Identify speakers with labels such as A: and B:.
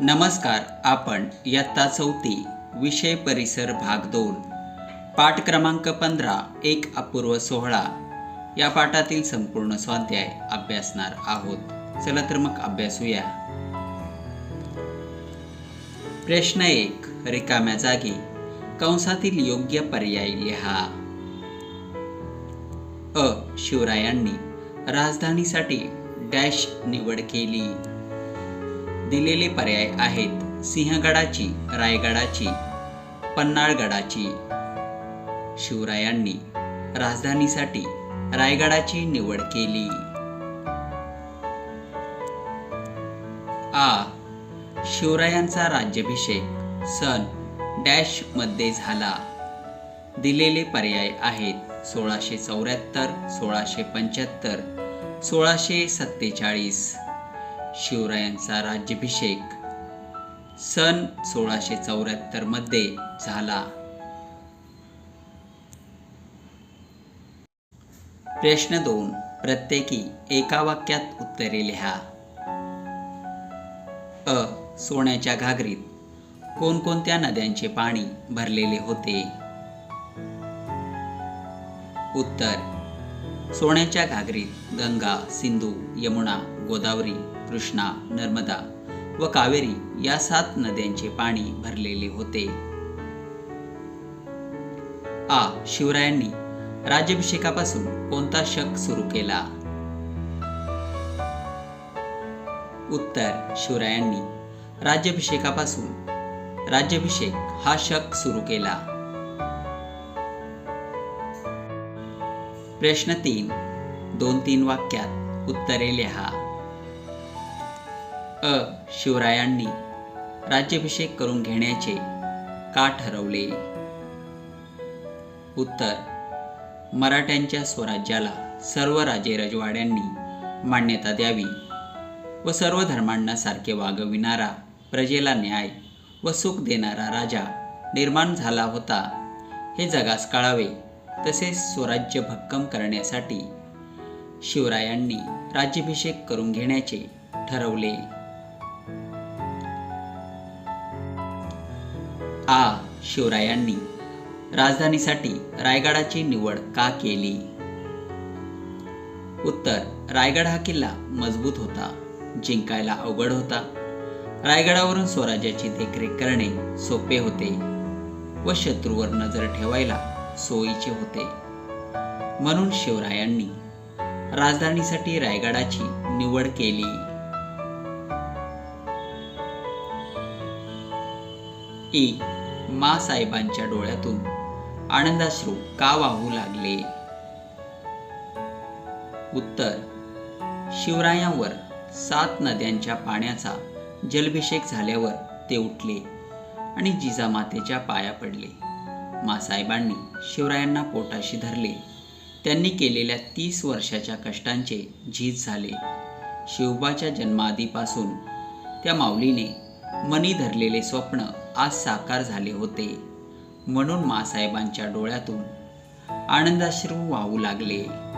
A: नमस्कार आपण इयत्ता चौथी विषय परिसर भाग दोन पाठ क्रमांक पंधरा एक अपूर्व सोहळा. या पाठातील संपूर्ण स्वाध्याय अभ्यासणार आहोत. चला तर मग अभ्यासूया. प्रश्न एक रिकाम्या जागी कंसातील योग्य पर्याय लिहा. अ. शिवरायांनी राजधानीसाठी डॅश निवड केली. दिलेले पर्याय आहेत. सिंहगडाची रायगडाची पन्नाळगडाची शिवरायांनी राजधानीसाठी रायगडाची निवड केली. आ. शिवरायांचा राज्याभिषेक सन डॅशमध्ये झाला. दिलेले पर्याय आहेत सोळाशे चौऱ्याहत्तर सोळाशे पंच्याहत्तर सोळाशे सत्तेचाळीस. शिवरायांचा राज्याभिषेक सन सोळाशे चौऱ्याहत्तरमध्ये झाला. प्रश्न दोन प्रत्येकी एका वाक्यात उत्तरे लिहा. अ सोन्याच्या घागरीत कोणकोणत्या नद्यांचे पाणी भरलेले होते? उत्तर सोन्याच्या घागरीत गंगा सिंधू यमुना गोदावरी कृष्णा नर्मदा व कावेरी या सात नद्यांचे पाणी भरलेले होते. आ. शिवरायांनी राज्याभिषेकापासून कोणता शक सुरू केला? उत्तर. शिवरायांनी राज्याभिषेकापासून राज्याभिषेक हा शक सुरू केला. प्रश्न तीन. दोन तीन वाक्यात उत्तरे लिहा. अ. शिवरायांनी राज्याभिषेक करून घेण्याचे का ठरवले? उत्तर. मराठ्यांच्या स्वराज्याला सर्व राजे रजवाड्यांनी मान्यता द्यावी व सर्व धर्मांना सारखे वागविणारा प्रजेला न्याय व सुख देणारा राजा निर्माण झाला होता. हे जगास कळावे तसेच स्वराज्य भक्कम करण्यासाठी शिवरायांनी राज्याभिषेक करून घेण्याचे ठरवले. आ. शिवरायांनी राजधानीसाठी रायगडाची निवड का केली? उत्तर. रायगड हा किल्ला मजबूत होता जिंकायला अवघड होता. रायगडावरून स्वराज्याची देखरेख करणे सोपे होते व शत्रूवर नजर ठेवायला सोयीचे होते. म्हणून शिवरायांनी राजधानीसाठी रायगडाची निवड केली. की मा साहेबांच्या डोळ्यातून आनंदाश्रू का वाहू लागले? उत्तर शिवरायांवर सात नद्यांच्या पाण्याचा जलभिषेक झाल्यावर ते उठले आणि जिजामातेच्या पाया पडले. मासाहेबांनी शिवरायांना पोटाशी धरले. त्यांनी केलेल्या तीस वर्षाच्या कष्टांचे झीज झाले. शिवबाच्या जन्माआधीपासून त्या माऊलीने मनी धरलेले स्वप्न आज साकार झाले होते. म्हणून मासाहेबांच्या डोळ्यातून आनंदाश्रू वाहू लागले.